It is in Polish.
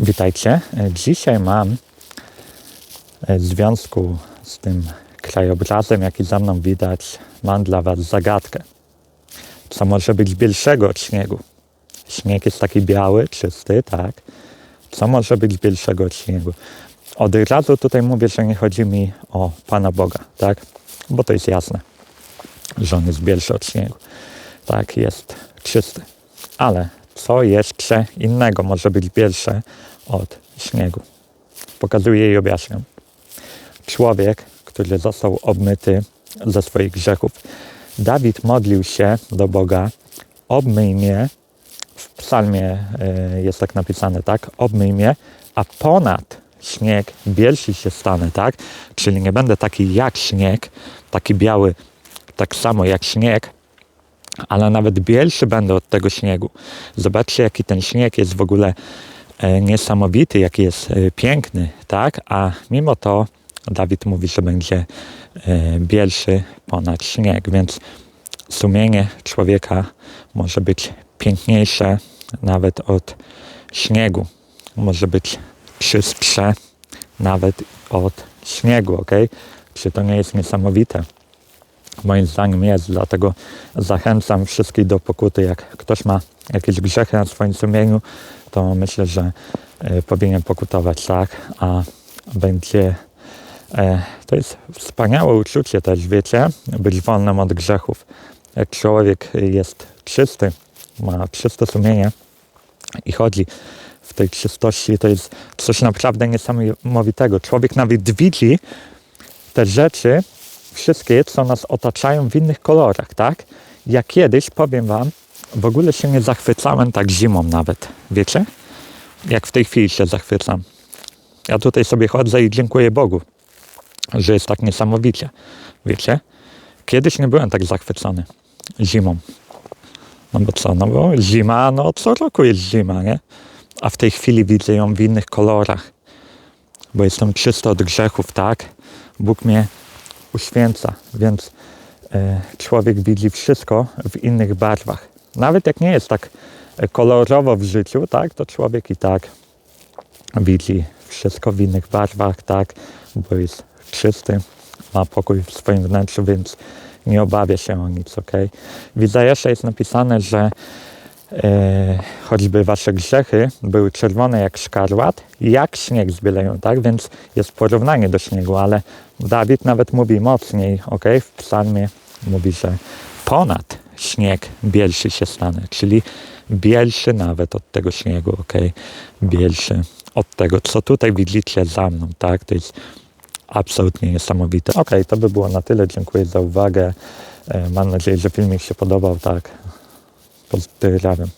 Witajcie. Dzisiaj mam e, w związku z tym krajobrazem, jaki za mną widać, mam dla Was zagadkę. Co może być bielszego od śniegu? Śnieg jest taki biały, czysty, tak? Co może być bielszego od śniegu? Od razu tutaj mówię, że nie chodzi mi o Pana Boga, tak? Bo to jest jasne, że On jest bielszy od śniegu. Tak, jest czysty. Ale co jeszcze innego może być bielsze od śniegu? Pokazuję i objaśniam. Człowiek, który został obmyty ze swoich grzechów. Dawid modlił się do Boga, obmyj mnie, w psalmie y, jest tak napisane, tak? Obmyj mnie, a ponad śnieg bielszy się stanę, tak? Czyli nie będę taki jak śnieg, taki biały, tak samo jak śnieg, ale nawet bielszy będę od tego śniegu. Zobaczcie, jaki ten śnieg jest w ogóle e, niesamowity, jaki jest e, piękny, tak? A mimo to Dawid mówi, że będzie e, bielszy ponad śnieg, więc sumienie człowieka może być piękniejsze nawet od śniegu. Może być czystsze nawet od śniegu, ok? Czy to nie jest niesamowite? Moim zdaniem jest, dlatego zachęcam wszystkich do pokuty. Jak ktoś ma jakieś grzechy na swoim sumieniu, to myślę, że e, powinien pokutować, tak, a będzie e, to jest wspaniałe uczucie też, wiecie, być wolnym od grzechów. Jak człowiek jest czysty, ma czyste sumienie i chodzi w tej czystości, to jest coś naprawdę niesamowitego. Człowiek nawet widzi te rzeczy, wszystkie, co nas otaczają w innych kolorach, tak? Ja kiedyś, powiem Wam, w ogóle się nie zachwycałem tak zimą nawet, wiecie? Jak w tej chwili się zachwycam. Ja tutaj sobie chodzę i dziękuję Bogu, że jest tak niesamowicie, wiecie? Kiedyś nie byłem tak zachwycony zimą. No bo co, no bo zima, no co roku jest zima, nie? A w tej chwili widzę ją w innych kolorach, bo jestem czysty od grzechów, tak? Bóg mnie uświęca, więc e, człowiek widzi wszystko w innych barwach. Nawet jak nie jest tak e, kolorowo w życiu, tak, to człowiek i tak widzi wszystko w innych barwach, tak, bo jest czysty, ma pokój w swoim wnętrzu, więc nie obawia się o nic, ok? W Izajasza jest napisane, że choćby wasze grzechy były czerwone jak szkarłat, jak śnieg zbielają, tak? Więc jest porównanie do śniegu, ale Dawid nawet mówi mocniej, ok? W psalmie mówi, że ponad śnieg bielszy się stanie, czyli bielszy nawet od tego śniegu, ok? Bielszy od tego, co tutaj widzicie za mną, tak? To jest absolutnie niesamowite. Ok, to by było na tyle. Dziękuję za uwagę. E, Mam nadzieję, że filmik się podobał, tak? Глянемо.